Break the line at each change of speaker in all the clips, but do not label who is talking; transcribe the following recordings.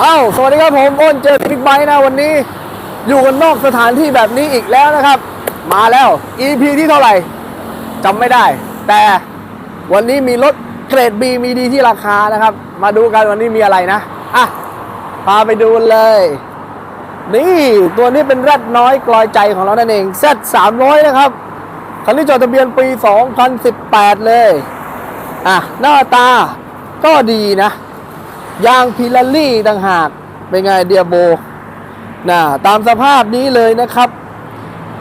เอ้าสวัสดีครับผมอ้นเจอบิ๊กไบค์นะวันนี้ อยู่กันนอกสถานที่แบบนี้อีกแล้วนะครับ มาแล้ว EP ที่เท่าไหร่จำไม่ได้ แต่วันนี้มีรถเกรด B มีดีที่ราคานะครับ มาดูกันวันนี้มีอะไรนะอะพาไปดูเลย นี่ตัวนี้เป็นแรดน้อยกลอยใจของเรานั่นเอง Z 300นะครับคันนี้จดทะเบียนปี 2018 เลย อะ หน้าตาก็ดีนะ ยางพิลารี่ต่างหาก เป็นไงเดียโบนะตามสภาพนี้เลยนะครับ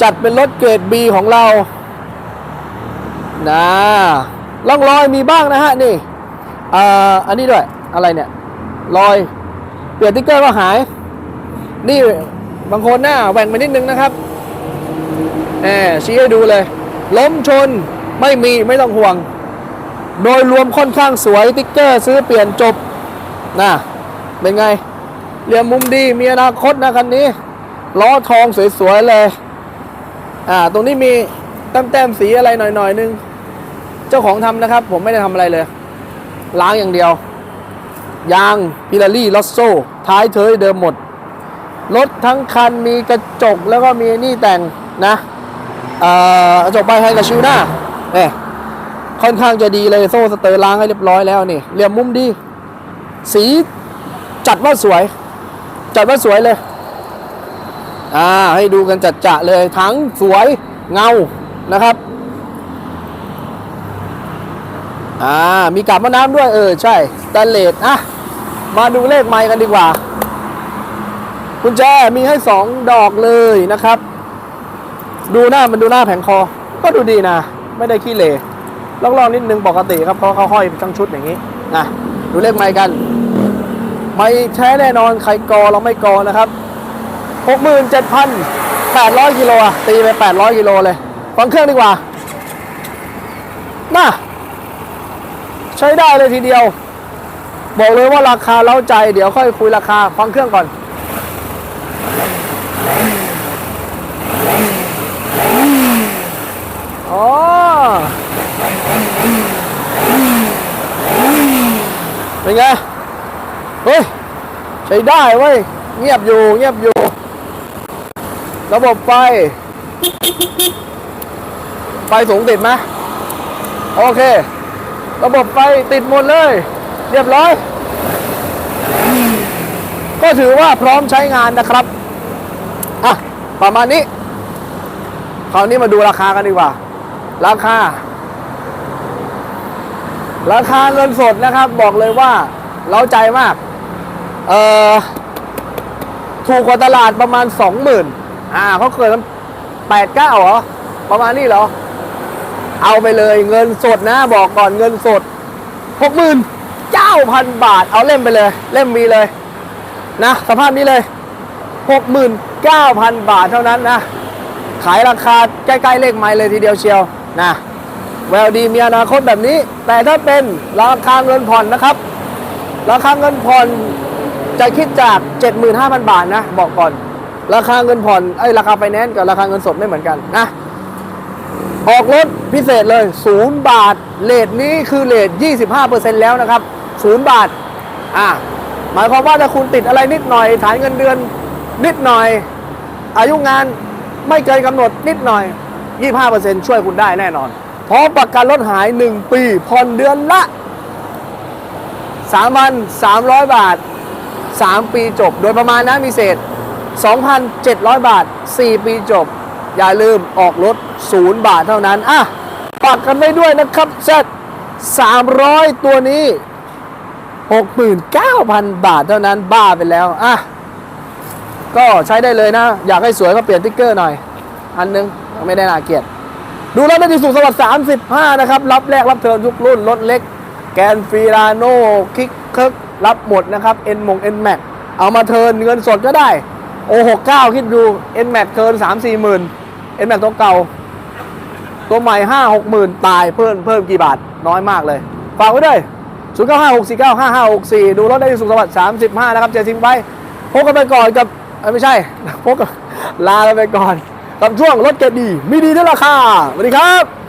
จัดเป็นรถเกรด B ของเรานะร่องรอยมีบ้างนะฮะนี่อ่าอันนี้ด้วย อะไรเนี่ย รอย เปลี่ยนติ๊กเกอร์ก็หาย นี่บางคนหน้าแหว่งไปนิดนึงนะครับแหมชี้ให้ดูเลย ล้มชนไม่มีไม่ต้องห่วง โดยรวมค่อนข้างสวยติ๊กเกอร์ซื้อเปลี่ยนจบ นะเป็นไงเรียมมุมดีมีอนาคตนะคันนี้ล้อทองสวยๆเลย อ่า ตรงนี้มีแต้มๆสีอะไรหน่อยๆนึง เจ้าของทำนะครับ ผมไม่ได้ทำอะไรเลย ล้างอย่างเดียว ยางพิลารี่ลอสโซ ท้ายเทยเดิมหมด รถทั้งคันมีกระจกแล้วก็มีนี่แต่งนะเอ่อกระจกใบให้กับชิวหน้าเนี่ยค่อนข้างจะดีเลยโซ่สเตอร์ล้างให้เรียบร้อยแล้วนี่เหลี่ยมมุมดี สีจัดว่าสวย จัดว่าสวยเลย อ่า ให้ดูกันจัดจะเลย ทั้งสวยเงานะครับ อ่า มีกลับมะน้ำด้วย เออ ใช่สแตนเลสอะ มาดูเลขไมค์กันดีกว่ากุญแจมีให้สองดอกเลยนะครับ ดูหน้ามันดูหน้าแผงคอ ก็ดูดีนะ ไม่ได้ขี้เหร่ลองๆนิดนึงปกติครับเพราะเขาห้อยทั้งชุดอย่างนี้นะดูเลขไมค์กัน ไม่แท้แน่นอนใครกอเราไม่กอนะครับ 67,800กิโลอะตีไป 800กิโลเลยฟังเครื่องดีกว่าน่าใช้ได้เลยทีเดียว บอกเลยว่าราคาเล้าใจเดี๋ยวค่อยคุยราคาฟังเครื่องก่อนอ๋อเป็นไง เฮ้ย ใช้ได้เว้ย เงียบอยู่ เงียบอยู่ ระบบไฟ ไฟสูงติดไหมโอเค ระบบไฟติดหมดเลย เรียบร้อย ก็ถือว่าพร้อมใช้งานนะครับ อะ ประมาณนี้ คราวนี้มาดูราคากันดีกว่า ราคา ราคาเงินสดนะครับ บอกเลยว่าเล้าใจมาก เอ่อถูกกว่าตลาดประมาณสองหมื่นอ่าเขาเคยมันแปดเก้าเหรอ ประมาณนี้เหรอ เอาไปเลยเงินสดนะ บอกก่อนเงินสดหกหมื่นเก้าพันบาท เอาเล่มไปเลย เล่มมีเลย นะ สภาพนี้เลยหกหมื่นเก้าพันบาทเท่านั้นนะ ขายราคาใกล้ ๆ เลขไม้เลยทีเดียวเชียวนะแววดีมีอนาคตแบบนี้ แต่ถ้าเป็นราคาเงินผ่อนนะครับ ราคาเงินผ่อน จะคิดจาก 75,000 บาทนะ บอกก่อน ราคาเงินผ่อนไอ้ราคาไฟแนนซ์กับราคาเงินสดไม่เหมือนกันนะออกรถพิเศษเลย0บาทเลทนี้คือเลท25%แล้วนะครับ0บาทอะหมายความว่าถ้าคุณติดอะไรนิดหน่อยฐานเงินเดือนนิดหน่อย อายุงานไม่เกินกำหนดนิดหน่อย 25%ช่วยคุณได้แน่นอนพร้อมประกันรถหาย 1 ปีผ่อนเดือนละ 3,300 บาท 3 ปีจบ โดยประมาณนะมีเศษ 2,700 บาท 4 ปีจบ อย่าลืมออกรถ 0 บาทเท่านั้น อะฝากกันไว้ด้วยนะครับเซต300 ตัวนี้ 69,000 บาทเท่านั้นบ้าไปแล้ว อะ ก็ใช้ได้เลยนะ อยากให้สวยก็เปลี่ยนติ๊กเกอร์หน่อย อันนึง ไม่ได้น่าเกียดดูรถได้ที่สุขสวัสดิ์35 นะครับ รับแรกรับเทิร์นทุกรุ่น รถเล็ก แกนฟีราโน่คิกเคิร์ก รับหมดนะครับเอ็นมงเอ็นแม็กเอามาเทิร์นเงินสดก็ได้โอ69คิดดูเอ็นแม็กเทิร์น3 4หมื่นเอ็นแม็กตัวเก่า ตัวใหม่5 6หมื่นตายเพิ่มเพิ่มกี่บาทน้อยมากเลย ฝากไว้ด้วย0 9 5 6 4 9 5 5 6 4ดูรถได้ที่สุขสวัสดิ์35นะครับเจอทิ้งไปพบกันไปก่อนกับไม่ใช่พบกับลาไปก่อนกับช่วงรถเกรดดีมีดีด้วยราคาสวัสดีครับ